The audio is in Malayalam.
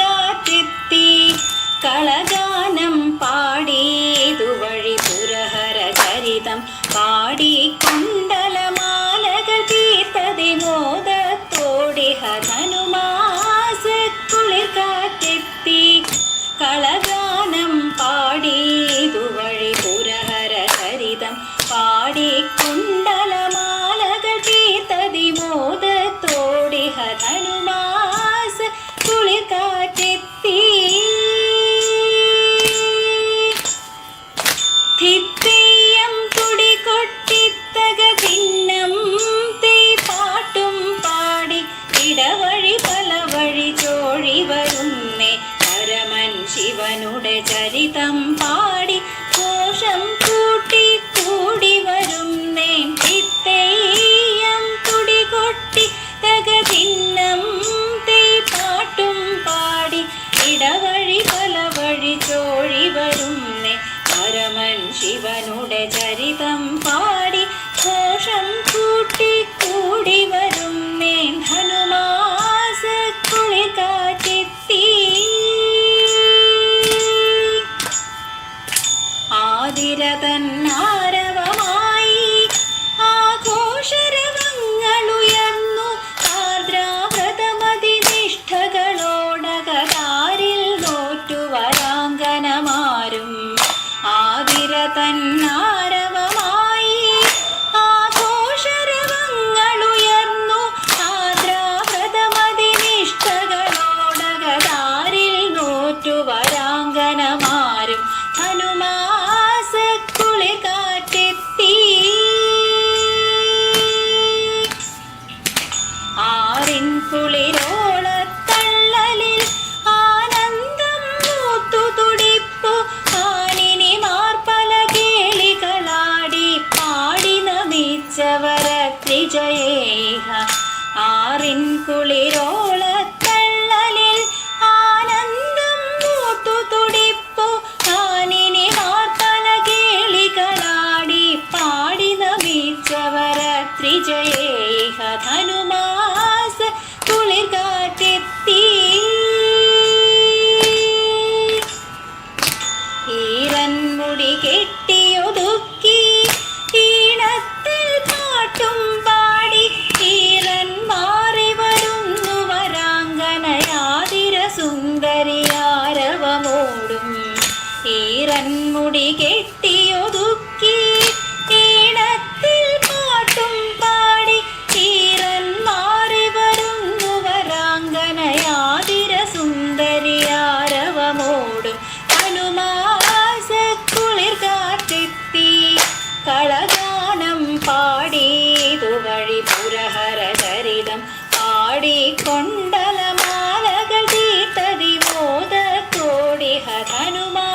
காத்தித்தி களகானம் பாடி துவழி புரஹர சரிதம் பாடி குண்டல மாலக தீர்த்ததை மோத தோடிக தனுமாசு குளிர் காத்தித்தி களகானம் பாடி துவழி புரஹர சரிதம் பாடி குண்டல ധിത്തേയം തുടി കൊട്ടിത്തക ഭിന്നം തീ പാട്ടും പാടി ഇടവഴി പല വഴി ചോഴി വരുന്നേ. പരമൻ ശിവനുടെ ചരിതം പാടി കോശം കൂട്ടി കൂടി വരുന്നേ. ധിത്തേയം തുടി കൊട്ടി തക ഭിന്നം തീ പാട്ടും പാടി ഇടവഴി പല വഴി ചോഴി ശിവനുടെ ചരിതം പാടി ഘോഷം കൂട്ടി വരും വരുന്നേ ഹനുമാസ കുളികാറ്റെത്തി. ആതിരതന്നാരവമായി ತನ್ನ ത്രിജയേഹ ആറിൻ കുളിരോളത്തള്ളലിൽ ആനന്ദം മൂത്തു തുടിപ്പു ആനിനി മാർപ്പല കേളികളാടി പാടി നമിച്ചവര ത്രിജയേഹ கண்முடி கெட்டியொதுக்கி ஈடத்தில் பாட்டும் பாடி ஈரன் மாறி வருங்குவராங்கனையாதிர சுந்தரியாரவமோடும் அனுமாச குளிர் காட்டித்தி களகானம் பாடி துவழி புரஹர சரிதம் ஆடி கொண்டலமாலகதி ததி மோத கோடி ஹனுமா